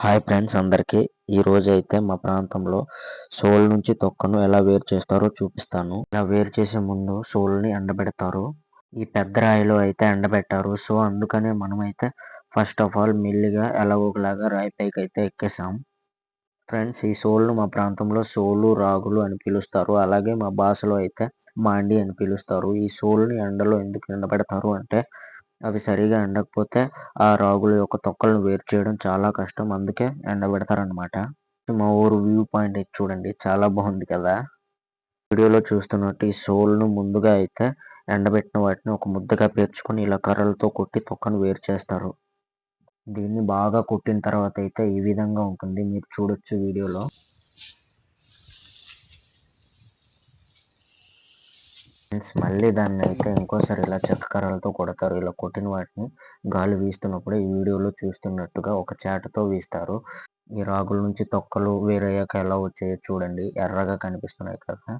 Hi friends అందరికీ ఈ రోజు అయితే మా ప్రాంతంలో సోల్ నుంచి తొక్కను ఎలా వేరు చేస్తారో చూపిస్తాను. ఇలా వేరు చేసే ముందు సోల్ని ఎండబెడతారు. ఈ పెద్ద రాయిలో అయితే ఎండబెట్టారు. సో అందుకనే మనమైతే ఫస్ట్ ఆఫ్ ఆల్ మెల్లిగా ఎలాగోలాగా రాయి పైకి అయితే ఎక్కేసాం. ఫ్రెండ్స్ ఈ సోల్ను మా ప్రాంతంలో సోలు రాగులు అని పిలుస్తారు. అలాగే మా భాషలో అయితే మాండి అని పిలుస్తారు. ఈ సోల్ని ఎండలో ఎందుకు ఎండబెడతారు అంటే అవి సరిగా ఎండకపోతే ఆ రాగుల యొక్క తొక్కలను వేరు చేయడం చాలా కష్టం. అందుకే ఎండబెడతారనమాట మా ఊరు వ్యూ పాయింట్ అయితే చూడండి. చాలా బాగుంది కదా. వీడియోలో చూస్తున్నట్టు ఈ సోల్ను ముందుగా అయితే ఎండబెట్టిన వాటిని ఒక ముద్దగా పేర్చుకొని ఇలా కర్రలతో కొట్టి తొక్కను వేరు చేస్తారు. దీన్ని బాగా కొట్టిన తర్వాత అయితే ఈ విధంగా ఉంటుంది. మీరు చూడొచ్చు వీడియోలో. ఫ్రెండ్స్ మళ్ళీ దాన్ని అయితే ఇంకోసారి ఇలా చెక్క కర్రలతో కొడతారు. ఇలా కొట్టిన వాటిని గాలి వీస్తున్నప్పుడు ఈ వీడియోలో చూస్తున్నట్టుగా ఒక చాటతో వీస్తారు. ఈ రాగుల నుంచి తొక్కలు వేరయ్యాక ఎలా వచ్చాయో చూడండి. ఎర్రగా కనిపిస్తున్నాయి కదా.